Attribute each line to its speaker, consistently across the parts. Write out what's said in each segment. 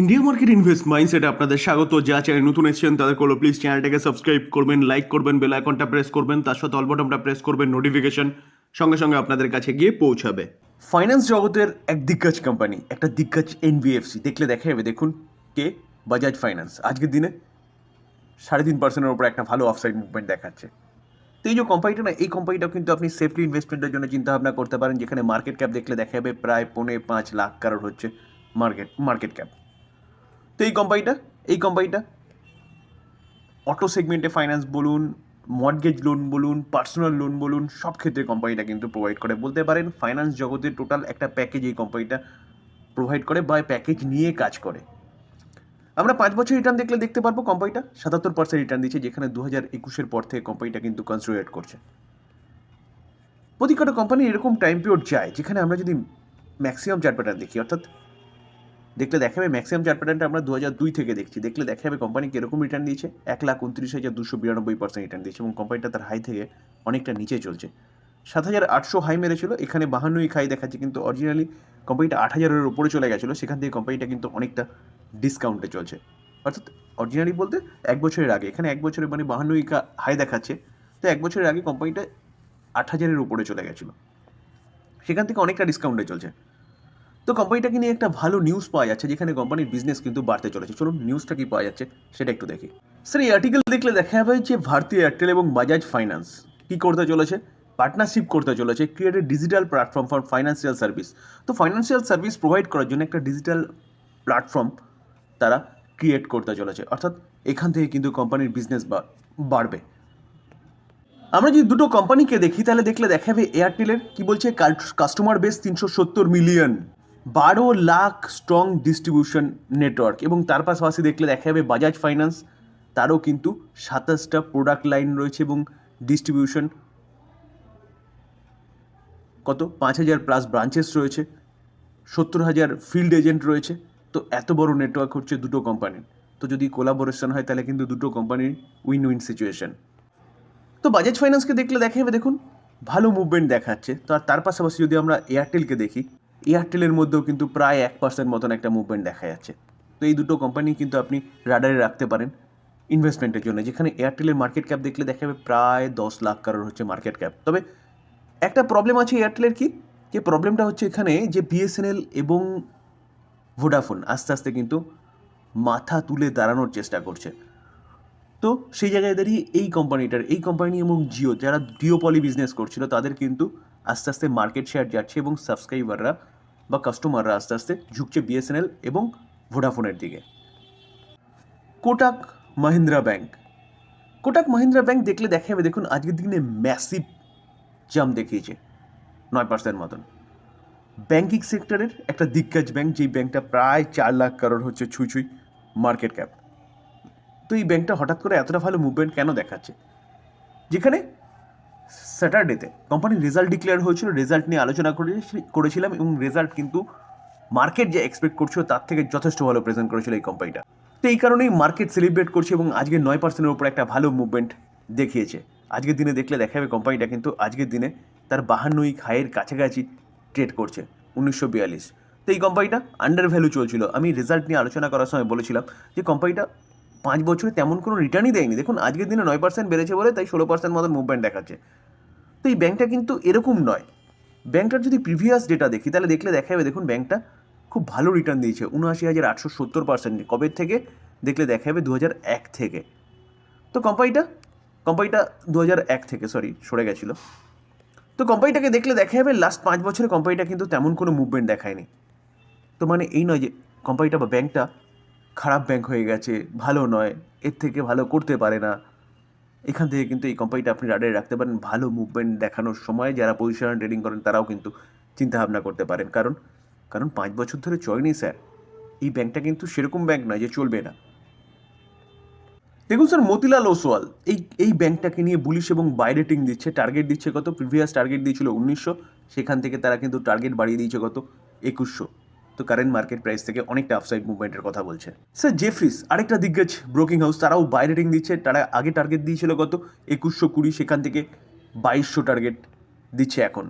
Speaker 1: India market invest মাইন্ডসেটে আপনাদের স্বাগত। যা চ্যানেল নতুন এসেছেন, তাদের করল প্লিজ চ্যানেলটাকে সাবস্ক্রাইব করবেন লাইক করবেন বেল আইকনটা প্রেস করবেন, তার সাথে অল বটনটা প্রেস করবেন নোটিফিকেশন সঙ্গে সঙ্গে আপনাদের কাছে গিয়ে পৌঁছাবে। ফাইন্যান্স জগতের এক দিগ্গজ কোম্পানি একটা দিগ্গজ এনবিএফসি দেখলে দেখা যাবে, দেখুন কে? বাজাজ ফাইন্যান্স আজকের দিনে সাড়ে তিন পার্সেন্টের উপর একটা ভালো অফসাইড মুভমেন্ট দেখাচ্ছে। তো এই যে কোম্পানিটা না, এই কোম্পানিটাও কিন্তু আপনি সেফলি ইনভেস্টমেন্টের জন্য চিন্তা ভাবনা করতে পারেন। যেখানে মার্কেট ক্যাপ দেখলে দেখা যাবে প্রায় পৌনে পাঁচ লাখ কারোর হচ্ছে মার্কেট মার্কেট ক্যাপ তো এই কোম্পানিটা এই কোম্পানিটা অটো সেগমেন্টে ফাইন্যান্স বলুন মর্টগেজ লোন বলুন পার্সোনাল লোন বলুন, সব ক্ষেত্রে কোম্পানিটা কিন্তু প্রোভাইড করে। বলতে পারেন ফাইন্যান্স জগতের টোটাল একটা প্যাকেজ এই কোম্পানিটা প্রোভাইড করে বা প্যাকেজ নিয়ে কাজ করে। আমরা পাঁচ বছর রিটার্ন দেখলে দেখতে পারব কোম্পানিটা সাতাত্তর পার্সেন্ট রিটার্ন দিচ্ছে, যেখানে দু হাজার একুশের পর থেকে কোম্পানিটা কিন্তু কনসিডারেট করছে। প্রতি কোম্পানি এরকম টাইম পিরিয়ড যায়, যেখানে আমরা যদি ম্যাক্সিমাম চার প্যাটার্ন দেখি, অর্থাৎ দেখলে দেখা যাবে ম্যাক্সিমাম চার প্যাটার্নটা আমরা দু হাজার দুই থেকে দেখছি। দেখলে দেখা যাবে কোম্পানি কীরকম রিটার্ন দিয়েছে? এক লাখ উনত্রিশ হাজার দুশো বিরানব্বই পার্সেন্ট রিটার্ন দিয়েছে এবং কোম্পানিটা তার হাই থেকে অনেকটা নিচে চলছে। সাত হাজার আটশো হাই মেরেছিল, এখানে বাহান্নই খাই দেখাচ্ছে, কিন্তু অরিজিনালি কোম্পানিটা আট হাজারের উপরে চলে গেছিল, সেখান থেকে কোম্পানিটা কিন্তু অনেকটা ডিসকাউন্টে চলছে। অর্থাৎ অরিজিনালি বলতে এক বছরের আগে, এখানে এক বছরের মানে বাহান্নই হাই দেখাচ্ছে, তো এক বছরের আগে কোম্পানিটা আট হাজারের উপরে চলে গেছিল। সেখান থেকে অনেকটা ডিসকাউন্টে চলছে। তো কোম্পানিটাকে নিয়ে একটা ভালো নিউজ পাওয়া যাচ্ছে, যেখানে কোম্পানির বিজনেস কিন্তু বাড়তে চলেছে। চলুন নিউজটা কি পাওয়া যাচ্ছে, সেটা একটু দেখি। স্যার এই আর্টিকেল দেখলে দেখা যাবে যে ভারতীয় এয়ারটেল এবং বাজাজ ফাইন্যান্স কি করতে চলেছে? পার্টনারশিপ করতে চলেছে create a digital platform for financial service তো ফাইন্যান্সিয়াল সার্ভিস প্রোভাইড করার জন্য একটা ডিজিটাল প্ল্যাটফর্ম তারা ক্রিয়েট করতে চলেছে। অর্থাৎ এখান থেকে কিন্তু কোম্পানির বিজনেস বাড়বে। আমরা যদি দুটো কোম্পানিকে দেখি, তাহলে দেখলে দেখা যাবে এয়ারটেলের কি বলছে কাস্টমার বেস তিনশো সত্তর মিলিয়ন বারো লাখ স্ট্রং ডিস্ট্রিবিউশন নেটওয়ার্ক এবং তার পাশাপাশি দেখলে দেখা যাবে বাজাজ ফাইন্যান্স তারও কিন্তু সাতাশটা প্রোডাক্ট লাইন রয়েছে এবং ডিস্ট্রিবিউশন কত? পাঁচ হাজার প্লাস ব্রাঞ্চেস রয়েছে, সত্তর হাজার ফিল্ড এজেন্ট রয়েছে, তো এত বড় নেটওয়ার্ক হচ্ছে দুটো কোম্পানির তো যদি কোলাবোরেশন হয় তাহলে কিন্তু দুটো কোম্পানির উইন উইন সিচুয়েশন তো বাজাজ ফাইন্যান্সকে দেখলে দেখা যাবে দেখুন, ভালো মুভমেন্ট দেখাচ্ছে। তো আর তার পাশাপাশি যদি আমরা এয়ারটেলকে দেখি এয়ারটেলের মধ্যেও কিন্তু প্রায় এক পার্সেন্ট মতন একটা মুভমেন্ট দেখা যাচ্ছে। তো এই দুটো কোম্পানি কিন্তু আপনি রাডারে রাখতে পারেন ইনভেস্টমেন্টের জন্য। যেখানে এয়ারটেলের মার্কেট ক্যাপ দেখলে দেখা যাবে প্রায় দশ লাখ কারোর হচ্ছে মার্কেট ক্যাপ তবে একটা প্রবলেম আছে এয়ারটেলের কি? যে প্রবলেমটা হচ্ছে এখানে যে বিএসএনএল এবং ভোডাফোন আস্তে আস্তে কিন্তু মাথা তুলে দাঁড়ানোর চেষ্টা করছে। তো সেই জায়গায় দাঁড়িয়ে এই কোম্পানিটার এই কোম্পানি এবং জিও যারা ডিওপলি বিজনেস করছিল, তাদের কিন্তু আস্তে আস্তে মার্কেট শেয়ার যাচ্ছে এবং সাবস্ক্রাইবাররা বা কাস্টমাররা আস্তে আস্তে ঝুঁকছে বিএসএনএল এবং ভোডাফোনের দিকে। কোটাক মাহিন্দ্রা ব্যাংক কোটাক মাহিন্দ্রা ব্যাংক দেখলে দেখা যাবে দেখুন, আজকের দিনে ম্যাসিভ জাম দেখিয়েছে, নয় পার্সেন্ট মতন। ব্যাংকিং সেক্টরের একটা দিগ্গজ ব্যাংক যেই ব্যাংকটা প্রায় চার লাখ কারোর হচ্ছে ছুঁই ছুঁই মার্কেট ক্যাপ তো এই ব্যাংকটা হঠাৎ করে এতটা ভালো মুভমেন্ট কেন দেখাচ্ছে? যেখানে স্যাটারডেতে কোম্পানির রেজাল্ট ডিক্লেয়ার হয়েছিল, রেজাল্ট নিয়ে আলোচনা করে করেছিলাম এবং রেজাল্ট কিন্তু মার্কেট যে এক্সপেক্ট করছিল তার থেকে যথেষ্ট ভালো প্রেজেন্ট করেছিল এই কোম্পানিটা। তো এই কারণেই মার্কেট সেলিব্রেট করছে এবং আজকে নয় পার্সেন্টের উপর একটা ভালো মুভমেন্ট দেখিয়েছে। আজকের দিনে দেখলে দেখা যাবে কোম্পানিটা কিন্তু আজকের দিনে তার বাহান্নই খায়ের কাছাকাছি ট্রেড করছে, উনিশশো বিয়াল্লিশ। তো এই কোম্পানিটা আন্ডার ভ্যালু চলছিল। আমি রেজাল্ট নিয়ে আলোচনা করার সময় বলেছিলাম যে কোম্পানিটা পাঁচ বছরে তেমন কোনো রিটার্নই দেয়নি। দেখুন, আজকের দিনে নয় পার্সেন্ট বেড়েছে বলে তাই ষোলো পার্সেন্ট মতো মুভমেন্ট দেখাচ্ছে। তো এই ব্যাংকটা কিন্তু এরকম নয়। ব্যাংকটার যদি প্রিভিয়াস ডেটা দেখি, তাহলে দেখলে দেখা যাবে, দেখুন ব্যাংকটা খুব ভালো রিটার্ন দিয়েছে, উনআশি হাজার আটশো সত্তর পার্সেন্ট কবের থেকে? দেখলে দেখা যাবে দু হাজার এক থেকে। তো কোম্পানিটা কোম্পানিটা দু হাজার এক থেকে সরি সরে গেছিল। তো কোম্পানিটাকে দেখলে দেখা যাবে লাস্ট পাঁচ বছরে কোম্পানিটা কিন্তু তেমন কোনো মুভমেন্ট দেখায়নি। তো মানে এই নয় যে কোম্পানিটা বা ব্যাংকটা খারাপ ব্যাংক হয়ে গেছে, ভালো নয়, এর থেকে ভালো করতে পারে না। এখান থেকে কিন্তু এই কোম্পানিটা আপনি রাডারে রাখতে পারেন, ভালো মুভমেন্ট দেখানোর সময় যারা পজিশন ট্রেডিং করেন, তারাও কিন্তু চিন্তাভাবনা করতে পারেন। কারণ কারণ পাঁচ বছর ধরে চলেনি স্যার এই ব্যাংকটা কিন্তু সেরকম ব্যাংক নয় যে চলবে না। দেখুন স্যার মতিলাল ওসওয়াল, এই এই ব্যাংকটাকে নিয়ে বুলিশ এবং বাই রেটিং দিচ্ছে টার্গেট দিচ্ছে কত? প্রিভিয়াস টার্গেট দিয়েছিল উনিশশো, সেখান থেকে তারা কিন্তু টার্গেট বাড়িয়ে দিয়েছে কত? একুশশো। তো কারেন্ট মার্কেট প্রাইস থেকে অনেকটা আফসাইড মুভমেন্টের কথা বলছে। স্যার জেফ্রিস আরেকটা দিগ্গজ ব্রোকিং হাউস তারাও বাই রেটিং দিচ্ছে। তারা আগে টার্গেট দিয়েছিল কত? একুশশো কুড়ি, সেখান থেকে বাইশশো টার্গেট দিচ্ছে এখন।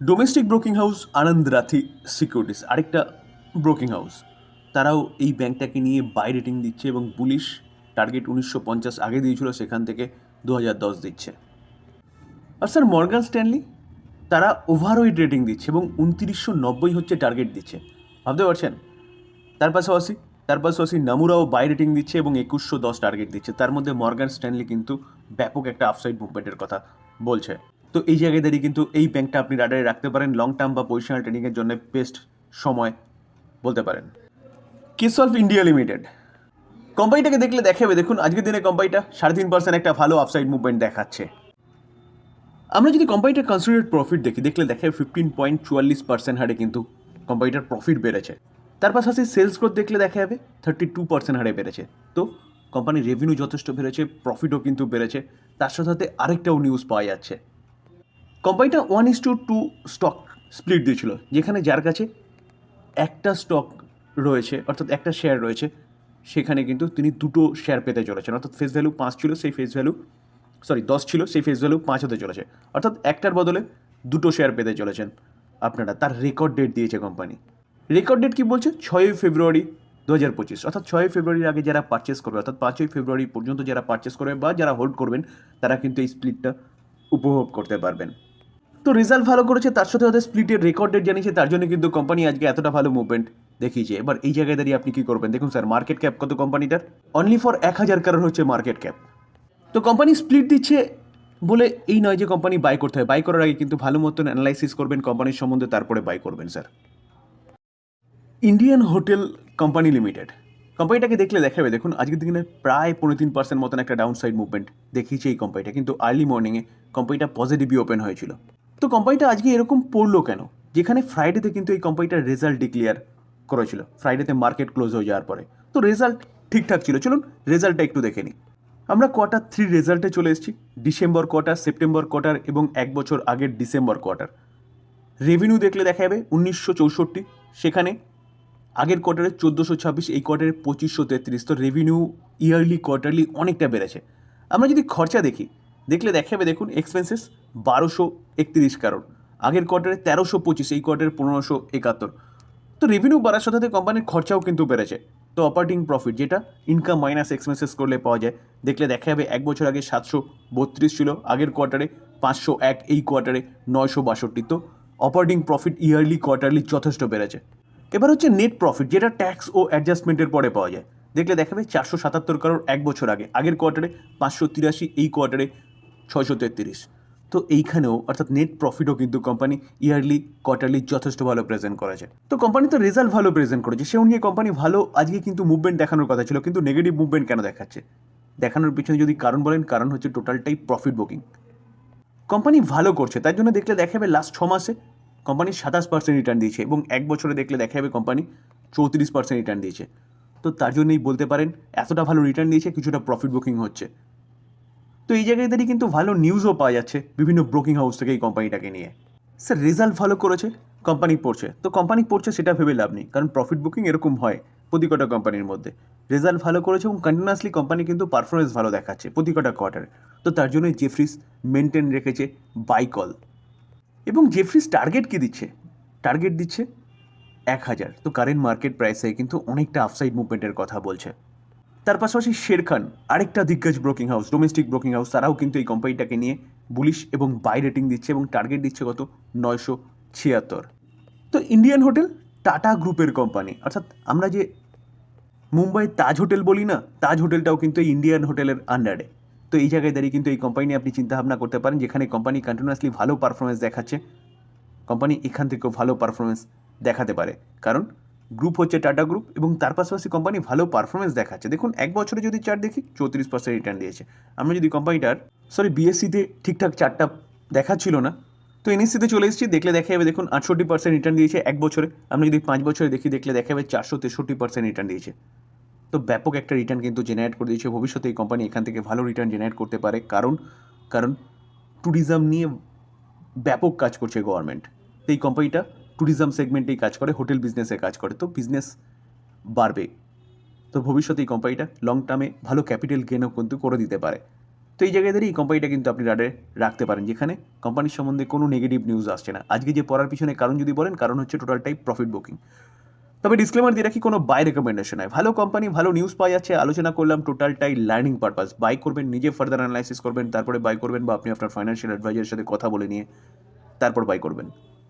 Speaker 1: Domestic broking house Anand Rathi securities আরেকটা ব্রোকিং হাউস তারাও এই ব্যাংকটাকে নিয়ে বাই রেটিং দিচ্ছে এবং পুলিশ টার্গেট উনিশশো পঞ্চাশ আগে দিয়েছিল, সেখান থেকে দু হাজার দশ দিচ্ছে। আর স্যার মর্গান স্ট্যানলি তারা ওভারওয়েট রেটিং দিচ্ছে এবং উনত্রিশশো নব্বই হচ্ছে টার্গেট দিচ্ছে। ভাবতে পারছেন? তার পাশাপাশি তার পাশাপাশি নামুরাও বাই রেটিং দিচ্ছে এবং একুশশো দশ টার্গেট দিচ্ছে। তার মধ্যে মর্গান স্ট্যানলি কিন্তু ব্যাপক একটা আফসাইড মুভমেন্টের কথা বলছে। তো এই জায়গায় দাঁড়িয়ে কিন্তু এই ব্যাংকটা আপনি রাডারে রাখতে পারেন লং টার্ম বা পজিশনাল ট্রেডিংয়ের জন্য বেস্ট সময় বলতে পারেন। কেসলভ ইন্ডিয়া লিমিটেড কোম্পানিটাকে দেখলে দেখাবে, দেখুন আজকের দিনে কোম্পানিটা সাড়ে তিন পার্সেন্ট একটা ভালো আফসাইড মুভমেন্ট দেখাচ্ছে। আমরা যদি কোম্পানিটার কনসিডারেড প্রফিট দেখি, দেখলে দেখে ফিফটিন পয়েন্ট চুয়াল্লিশ পার্সেন্ট হারে কিন্তু কোম্পানিটার প্রফিট বেড়েছে। তার পাশাপাশি সেলস গ্রোথ দেখলে দেখা যাবে থার্টি টু পার্সেন্ট হারে বেড়েছে। তো কোম্পানির রেভিনিউ যথেষ্ট বেড়েছে প্রফিটও কিন্তু বেড়েছে। তার সাথে সাথে আরেকটাও নিউজ পাওয়া যাচ্ছে। কোম্পানিটা one is to two stock split দিয়েছিল, যেখানে যার কাছে একটা স্টক রয়েছে, অর্থাৎ একটা শেয়ার রয়েছে, সেখানে কিন্তু তিনি দুটো শেয়ার পেতে চলেছেন। অর্থাৎ ফেস ভ্যালু পাঁচ ছিল, সেই ফেস ভ্যালু সরি দশ ছিল, সেই ফেস ভ্যালু পাঁচ হতে চলেছে। অর্থাৎ একটার বদলে দুটো শেয়ার পেতে চলেছেন। আপনারা, তার রেকর্ড ডেট দিয়েছে কোম্পানি রেকর্ড ডেট কি বলছে? ছয়ই ফেব্রুয়ারি দু হাজার পঁচিশ। অর্থাৎ ছয়ই ফেব্রুয়ারির আগে যারা পারচেস করবে, অর্থাৎ পাঁচই ফেব্রুয়ারি পর্যন্ত যারা পারচেস করবে বা যারা হোল্ড করবেন, তারা কিন্তু এই স্প্লিটটা উপভোগ করতে পারবেন। তো রেজাল্ট ভালো করেছে, তার সাথে ওদের স্প্লিটের রেকর্ড ডেট জানিয়েছে, তার জন্য কিন্তু কোম্পানি আজকে এতটা ভালো মুভমেন্ট দেখিয়েছে। এবার এই জায়গায় দাঁড়িয়ে আপনি কী করবেন? দেখুন স্যার মার্কেট ক্যাপ কত কোম্পানিটার অনলি ফর এক হাজার কারোর হচ্ছে মার্কেট ক্যাপ তো কোম্পানি স্প্লিট দিচ্ছে বলে এই নয় যে কোম্পানি বাই করতে হয়। বাই করার আগে কিন্তু ভালো মতন অ্যানালাইসিস করবেন কোম্পানির সম্বন্ধে, তারপরে বাই করবেন sir Indian hotel company limited কোম্পানিটাকে দেখলে দেখাবে, দেখুন, আজকের দিনে প্রায় পনেরো তিন পার্সেন্ট মতন একটা ডাউন সাইড মুভমেন্ট দেখিয়েছে এই কোম্পানিটা কিন্তু আর্লি মর্নিংয়ে কোম্পানিটা পজিটিভই ওপেন হয়েছিল। তো কোম্পানিটা আজকে এরকম পড়ল কেন? যেখানে ফ্রাইডেতে কিন্তু এই কোম্পানিটার রেজাল্ট ডিক্লিয়ার করেছিল। ফ্রাইডেতে মার্কেট ক্লোজ হয়ে যাওয়ার পরে। তো রেজাল্ট ঠিকঠাক ছিল। চলুন রেজাল্টটা একটু দেখে নিই। আমরা কোয়ার্টার থ্রি রেজাল্টে চলে এসেছি। ডিসেম্বর কোয়ার্টার সেপ্টেম্বর কোয়ার্টার এবং এক বছর আগের ডিসেম্বর কোয়ার্টার রেভিনিউ দেখলে দেখা যাবে উনিশশো চৌষট্টি, সেখানে আগের কোয়ার্টারে চোদ্দোশো ছাব্বিশ, এই কোয়ার্টারে পঁচিশশো তেত্রিশ। তো রেভিনিউ ইয়ারলি কোয়ার্টারলি অনেকটা বেড়েছে। আমরা যদি খরচা দেখি, দেখলে দেখা যাবে দেখুন এক্সপেন্সেস বারোশো একত্রিশ কারণ আগের কোয়ার্টারে তেরোশো পঁচিশ, এই কোয়ার্টারে পনেরোশো একাত্তর। তো রেভিনিউ বাড়ার সাথে সাথে কোম্পানির খরচাও কিন্তু বেড়েছে। তো অপারেটিং প্রফিট যেটা ইনকাম মাইনাস এক্সপেন্সেস করলে পাওয়া যায়। দেখলে দেখা যাবে এক বছর আগে সাতশো বত্রিশ ছিল, আগের কোয়ার্টারে পাঁচশো এক, এই কোয়ার্টারে নয়শো বাষট্টি। তো অপারেটিং প্রফিট ইয়ারলি কোয়ার্টারলি যথেষ্ট বেড়েছে। এবার হচ্ছে নেট প্রফিট যেটা ট্যাক্স ও অ্যাডজাস্টমেন্টের পরে পাওয়া যায়। দেখলে দেখাবে চারশো সাতাত্তর কারোর এক বছর আগে, আগের কোয়ার্টারে পাঁচশো তিরাশি, এই কোয়ার্টারে ছয়শো তেত্রিশ। তো এইখানেও অর্থাৎ নেট প্রফিটও কিন্তু কোম্পানি ইয়ারলি কোয়ার্টারলি যথেষ্ট ভালো প্রেজেন্ট করেছে। তো কোম্পানি তো রেজাল্ট ভালো প্রেজেন্ট করেছে সে অনুযায়ী কোম্পানি ভালো, আজকে কিন্তু মুভমেন্ট দেখানোর কথা ছিল, কিন্তু নেগেটিভ মুভমেন্ট কেন দেখাচ্ছে? দেখানোর পিছনে যদি কারণ বলেন, কারণ হচ্ছে টোটালটাই প্রফিট বুকিং কোম্পানি ভালো করছে, তার জন্য দেখলে দেখা যাবে লাস্ট ছ মাসে কোম্পানি সাতাশ পার্সেন্ট রিটার্ন দিয়েছে এবং এক বছরে দেখলে দেখা যাবে কোম্পানি চৌত্রিশ পার্সেন্ট রিটার্ন দিয়েছে। তো তার জন্যই বলতে পারেন, এতটা ভালো রিটার্ন দিয়েছে, কিছুটা প্রফিট বুকিং হচ্ছে। তো এই জায়গায় দাঁড়িয়ে কিন্তু ভালো নিউজও পাওয়া যাচ্ছে বিভিন্ন ব্রোকিং হাউস থেকে এই কোম্পানিটাকে নিয়ে। স্যার রেজাল্ট ভালো করেছে কোম্পানি পড়ছে। তো কোম্পানি পড়ছে সেটা ভেবে লাভ নেই, কারণ প্রফিট বুকিং এরকম হয় প্রতি কটা কোম্পানির মধ্যে। রেজাল্ট ভালো করেছে এবং কন্টিনিউয়াসলি কোম্পানি কিন্তু পারফরমেন্স ভালো দেখাচ্ছে প্রতি কটা কোয়ার্টারে তো তার জন্যই জেফ্রিস মেনটেন রেখেছে বাইকল এবং জেফ্রিস টার্গেট কি দিচ্ছে? টার্গেট দিচ্ছে এক হাজার। তো কারেন্ট মার্কেট প্রাইসে কিন্তু অনেকটা আফসাইড মুভমেন্টের কথা বলছে। তার পাশাপাশি শের খান আরেকটা দিগ্গজ broking house domestic broking house তারাও কিন্তু এই কোম্পানিটাকে নিয়ে বুলিশ এবং বাই রেটিং দিচ্ছে এবং টার্গেট দিচ্ছে কত? নয়শো ছিয়াত্তর। তো ইন্ডিয়ান হোটেল টাটা গ্রুপের কোম্পানি অর্থাৎ আমরা যে মুম্বাই তাজ হোটেল বলি না, তাজ হোটেলটাও কিন্তু ইন্ডিয়ান হোটেলের আন্ডারে তো এই জায়গায় দাঁড়িয়ে কিন্তু এই কোম্পানি আপনি চিন্তাভাবনা করতে পারেন, যেখানে কোম্পানি কন্টিনিউয়াসলি ভালো পারফরমেন্স দেখাচ্ছে কোম্পানি এখান থেকেও ভালো পারফরমেন্স দেখাতে পারে। কারণ গ্রুপ হচ্ছে টাটা গ্রুপ এবং তার পাশাপাশি কোম্পানি ভালো পারফরমেন্স দেখাচ্ছে। দেখুন, এক বছরে যদি চার্ট দেখি, চৌত্রিশ পার্সেন্ট রিটার্ন দিয়েছে। আমরা যদি কোম্পানিটার সরি বিএসসিতে ঠিকঠাক চারটা দেখাচ্ছিল না, তো এনএসসিতে চলে এসেছি, দেখলে দেখা যাবে দেখুন, আটষট্টি পার্সেন্ট রিটার্ন দিয়েছে এক বছরে। আমরা যদি পাঁচ বছরে দেখি, দেখলে দেখা যাবে চারশো তেষট্টি পার্সেন্ট রিটার্ন দিয়েছে। তো ব্যাপক একটা রিটার্ন কিন্তু জেনারেট করে দিয়েছে। ভবিষ্যতে এই কোম্পানি এখান থেকে ভালো রিটার্ন জেনারেট করতে পারে। কারণ কারণ ট্যুরিজম নিয়ে ব্যাপক কাজ করছে গভর্নমেন্ট তো এই কোম্পানিটা ট্যুরিজম সেগমেন্টেই কাজ করে হোটেল বিজনেসে কাজ করে, তো বিজনেস বাড়বে। তো ভবিষ্যতে এই কোম্পানিটা লং টার্মে ভালো ক্যাপিটাল গেনও কিন্তু করে দিতে পারে। তো এই জায়গায় দাঁড়িয়ে এই কোম্পানিটা কিন্তু আপনি রাডে রাখতে পারেন, যেখানে কোম্পানির সম্বন্ধে কোনো নেগেটিভ নিউজ আসছে না। আজকে যে পড়ার পিছনে কারণ যদি বলেন, কারণ হচ্ছে টোটালটাই প্রফিট বুকিং তবে ডিসক্লেমার দিয়ে রাখি, কোনো বাই রেকমেন্ডেশন নয় ভালো কোম্পানি ভালো নিউজ পাওয়া যাচ্ছে, আলোচনা করলাম টোটালটাই লার্নিং পারপাস বাই করবেন, নিজে ফার্দার অ্যানালাইসিস করবেন, তারপরে বাই করবেন বা আপনি আপনার ফাইন্যান্সিয়াল অ্যাডভাইজারের সাথে কথা বলে নিয়ে তারপর বাই করবেন।